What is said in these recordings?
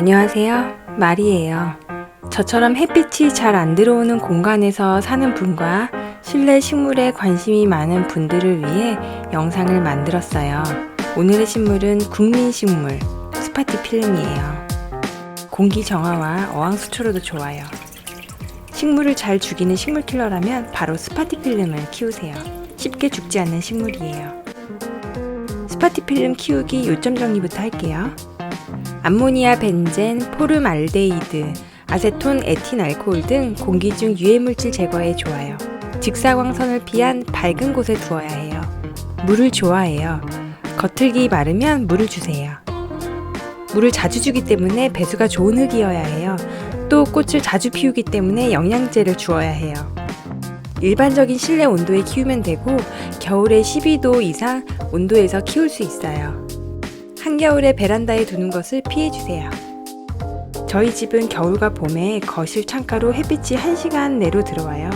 안녕하세요. 마리예요. 저처럼 햇빛이 잘 안 들어오는 공간에서 사는 분과 실내 식물에 관심이 많은 분들을 위해 영상을 만들었어요. 오늘의 식물은 국민식물 스파티 필름이에요. 공기 정화와 어항 수초로도 좋아요. 식물을 잘 죽이는 식물 킬러라면 바로 스파티 필름을 키우세요. 쉽게 죽지 않는 식물이에요. 스파티 필름 키우기 요점 정리부터 할게요. 암모니아 벤젠, 포름알데히드, 아세톤 에틴 알코올 등 공기 중 유해 물질 제거에 좋아요. 직사광선을 피한 밝은 곳에 두어야 해요. 물을 좋아해요. 겉흙이 마르면 물을 주세요. 물을 자주 주기 때문에 배수가 좋은 흙이어야 해요. 또 꽃을 자주 피우기 때문에 영양제를 주어야 해요. 일반적인 실내 온도에 키우면 되고 겨울에 12도 이상 온도에서 키울 수 있어요. 한겨울에 베란다에 두는 것을 피해주세요. 저희 집은 겨울과 봄에 거실 창가로 햇빛이 1시간 내로 들어와요.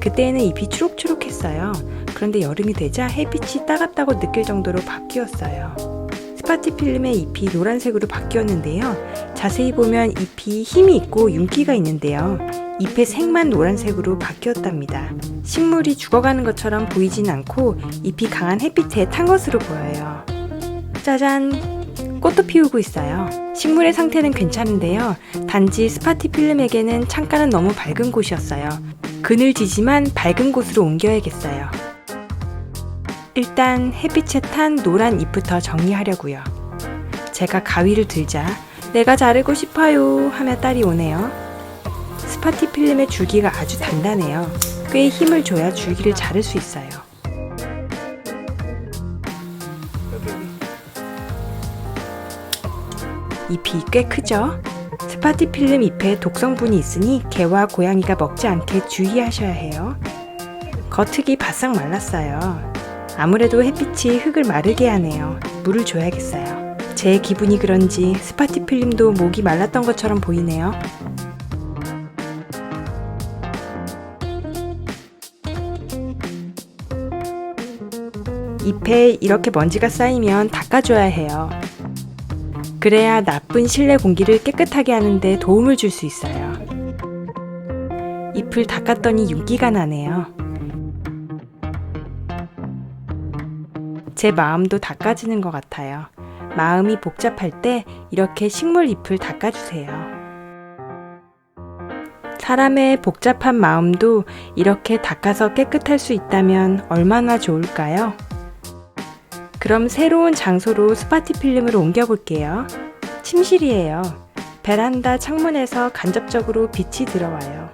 그때에는 잎이 초록초록했어요. 그런데 여름이 되자 햇빛이 따갑다고 느낄 정도로 바뀌었어요. 스파티 필름의 잎이 노란색으로 바뀌었는데요. 자세히 보면 잎이 힘이 있고 윤기가 있는데요. 잎의 색만 노란색으로 바뀌었답니다. 식물이 죽어가는 것처럼 보이진 않고 잎이 강한 햇빛에 탄 것으로 보여요. 짜잔! 꽃도 피우고 있어요. 식물의 상태는 괜찮은데요. 단지 스파티 필름에게는 창가는 너무 밝은 곳이었어요. 그늘지지만 밝은 곳으로 옮겨야겠어요. 일단 햇빛에 탄 노란 잎부터 정리하려고요. 제가 가위를 들자 내가 자르고 싶어요 하며 딸이 오네요. 스파티 필름의 줄기가 아주 단단해요. 꽤 힘을 줘야 줄기를 자를 수 있어요. 잎이 꽤 크죠? 스파티필름 잎에 독성분이 있으니 개와 고양이가 먹지 않게 주의하셔야 해요. 겉흙이 바싹 말랐어요. 아무래도 햇빛이 흙을 마르게 하네요. 물을 줘야겠어요. 제 기분이 그런지 스파티필름도 목이 말랐던 것처럼 보이네요. 잎에 이렇게 먼지가 쌓이면 닦아줘야 해요. 그래야 나쁜 실내 공기를 깨끗하게 하는데 도움을 줄 수 있어요. 잎을 닦았더니 윤기가 나네요. 제 마음도 닦아지는 것 같아요. 마음이 복잡할 때 이렇게 식물 잎을 닦아주세요. 사람의 복잡한 마음도 이렇게 닦아서 깨끗할 수 있다면 얼마나 좋을까요? 그럼 새로운 장소로 스파티 필름을 옮겨볼게요. 침실이에요. 베란다 창문에서 간접적으로 빛이 들어와요.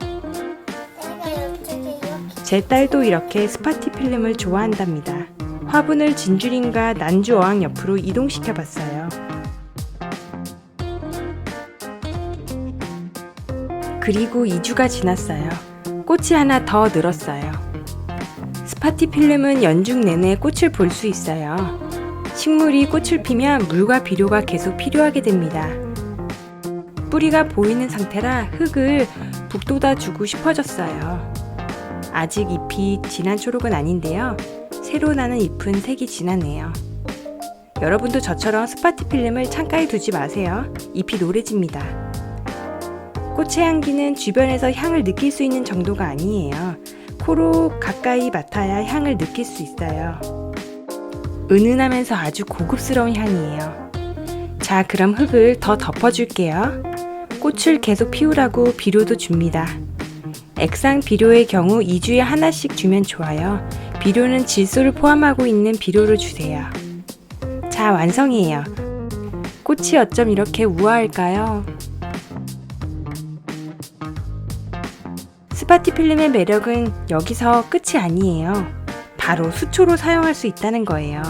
제 딸도 이렇게 스파티 필름을 좋아한답니다. 화분을 진주린과 난주 어항 옆으로 이동시켜 봤어요. 그리고 2주가 지났어요. 꽃이 하나 더 늘었어요. 스파티 필름은 연중 내내 꽃을 볼 수 있어요. 식물이 꽃을 피면 물과 비료가 계속 필요하게 됩니다. 뿌리가 보이는 상태라 흙을 북돋아 주고 싶어졌어요. 아직 잎이 진한 초록은 아닌데요. 새로 나는 잎은 색이 진하네요. 여러분도 저처럼 스파티 필름을 창가에 두지 마세요. 잎이 노래집니다. 꽃의 향기는 주변에서 향을 느낄 수 있는 정도가 아니에요. 코로 가까이 맡아야 향을 느낄 수 있어요. 은은하면서 아주 고급스러운 향이에요. 자, 그럼 흙을 더 덮어줄게요. 꽃을 계속 피우라고 비료도 줍니다. 액상 비료의 경우 2주에 하나씩 주면 좋아요. 비료는 질소를 포함하고 있는 비료를 주세요. 자, 완성이에요. 꽃이 어쩜 이렇게 우아할까요? 스파티 필름의 매력은 여기서 끝이 아니에요. 바로 수초로 사용할 수 있다는 거예요.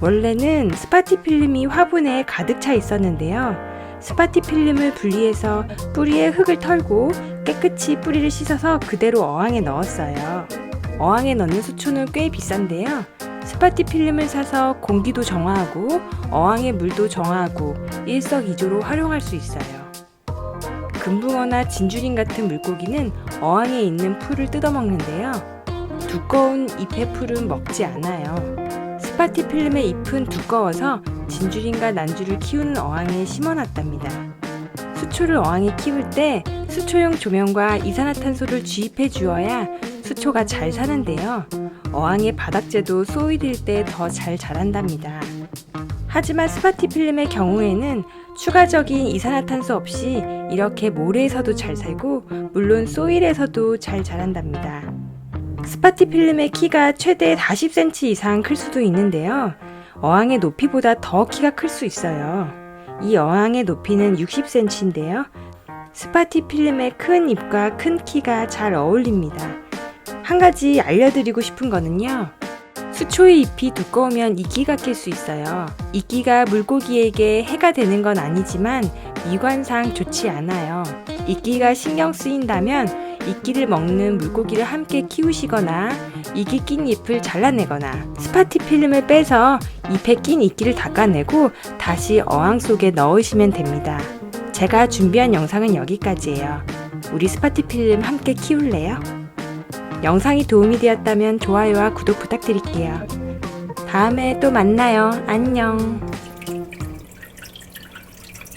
원래는 스파티 필름이 화분에 가득 차 있었는데요. 스파티 필름을 분리해서 뿌리에 흙을 털고 깨끗이 뿌리를 씻어서 그대로 어항에 넣었어요. 어항에 넣는 수초는 꽤 비싼데요. 스파티 필름을 사서 공기도 정화하고 어항의 물도 정화하고 일석이조로 활용할 수 있어요. 금붕어나 진주린 같은 물고기는 어항에 있는 풀을 뜯어먹는데요. 두꺼운 잎의 풀은 먹지 않아요. 스파티 필름의 잎은 두꺼워서 진주린과 난주를 키우는 어항에 심어놨답니다. 수초를 어항에 키울 때 수초용 조명과 이산화탄소를 주입해 주어야 수초가 잘 사는데요. 어항의 바닥재도 소일일 때더 잘 자란답니다. 하지만 스파티 필름의 경우에는 추가적인 이산화탄소 없이 이렇게 모래에서도 잘 살고 물론 소일에서도 잘 자란답니다. 스파티 필름의 키가 최대 40cm 이상 클 수도 있는데요. 어항의 높이보다 더 키가 클 수 있어요. 이 어항의 높이는 60cm인데요. 스파티 필름의 큰 잎과 큰 키가 잘 어울립니다. 한 가지 알려드리고 싶은 거는요. 수초의 잎이 두꺼우면 이끼가 낄 수 있어요. 이끼가 물고기에게 해가 되는 건 아니지만 미관상 좋지 않아요. 이끼가 신경 쓰인다면 이끼를 먹는 물고기를 함께 키우시거나 이끼 낀 잎을 잘라내거나 스파티 필름을 빼서 잎에 낀 이끼를 닦아내고 다시 어항 속에 넣으시면 됩니다. 제가 준비한 영상은 여기까지예요. 우리 스파티 필름 함께 키울래요? 영상이 도움이 되었다면 좋아요와 구독 부탁드릴게요. 다음에 또 만나요. 안녕.